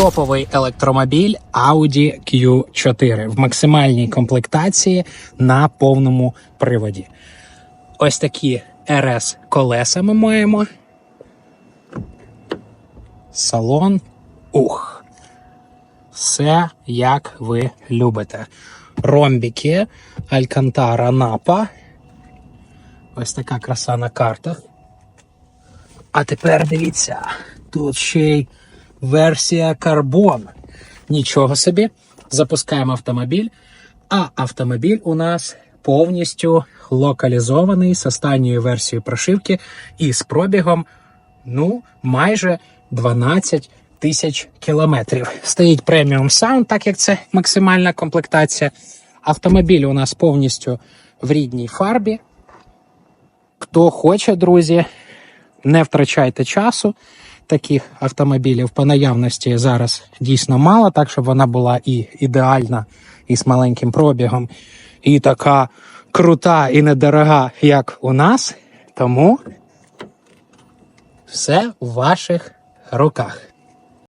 топовий електромобіль Audi Q4 в максимальній комплектації на повному приводі. Ось такі RS колеса ми маємо. Салон. Ух. Все як ви любите. Ромбіки, Алькантара Напа. Ось така краса на картах. А тепер дивіться, тут ще й версія карбон. Нічого собі. Запускаємо автомобіль. А автомобіль у нас повністю локалізований з останньою версією прошивки і з пробігом ну, майже 12 тисяч кілометрів. Стоїть преміум саунд, так як це максимальна комплектація. Автомобіль у нас повністю в рідній фарбі. Хто хоче, друзі, не втрачайте часу. Таких автомобілів по наявності зараз дійсно мало, так щоб вона була і ідеальна, і з маленьким пробігом, і така крута і недорога, як у нас. Тому все в ваших руках.